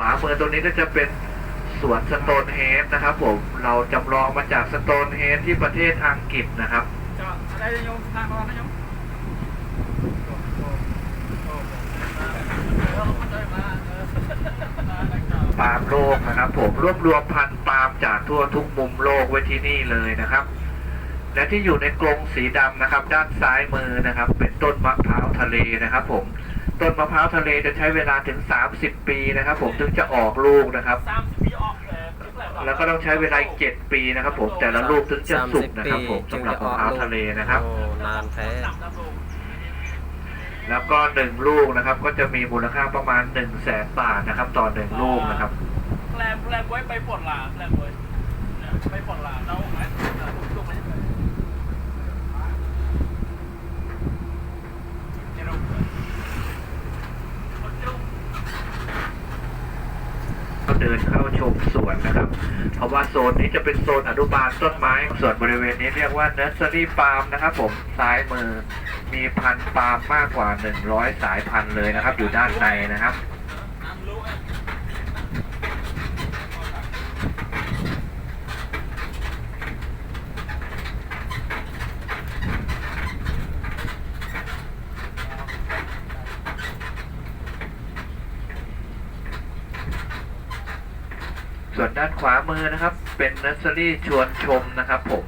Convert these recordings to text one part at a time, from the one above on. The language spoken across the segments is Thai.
วามือตรงนี้ก็จะเป็นสวนสโตนเฮดนะครับผมเราจำลองมาจากสโตนเฮดที่ประเทศอังกฤษนะครับจะอะไรจะโยมทางรอนะโยมเออมันได้มาเออมาได้ครับปาล์มโลกนะครับผมรวบรวมพันธุ์ปาล์มจากทั่วทุกมุมโลกไว้ที่นี่เลยนะครับ และที่อยู่ในกรงสีดำนะครับ ด้านซ้ายมือนะครับ เป็นต้นมะพร้าวทะเลนะครับ ผม ต้นมะพร้าวทะเลจะใช้เวลาถึง 30 ปีนะครับ ผมถึงจะออกลูกนะครับสามสิบปีออกเลยคิดอะไรแล้วก็ต้องใช้เวลาอีก7ปีนะครับ ผมแต่ละลูกถึงจะสุกนะครับผมสำหรับมะพร้าวทะเลนะครับโอ้นานแท้หนักนะลูกแล้วก็หนึ่งลูกนะครับ ก็จะมีมูลค่าประมาณ1นึ่งแสนบาทนะครับต่อหนึ่งลูกนะครับแปลงแปลงไว้ไปปลดหลามแปลงไว้เนี่ยไปปลดหลามเราไหมลูกไม่ได้เนี่ยเราคนจุ๊บ ก็ เดินเข้าชมสวนนะครับ เพราะว่าโซนนี้จะเป็นโซนอนุบาลต้นไม้ ส่วนบริเวณนี้เรียกว่าเน r ร์ r รี่ฟาร์มนะครับผมซ้ายมือมีพันธุ์ปาล์มมากกว่า 100 สายพันธุ์เลยนะครับ อยู่ด้านในนะครับ ส่วนด้านขวามือนะครับ เป็นเน r ร์ r รี่ชวนชมนะครับผม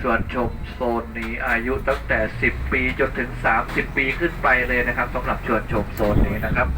ชวนชมโซนนี้อายุตั้งแต่ 10 ปีจนถึง 30 ปีขึ้นไปเลยนะครับสำหรับชวนชมโซนนี้นะครับ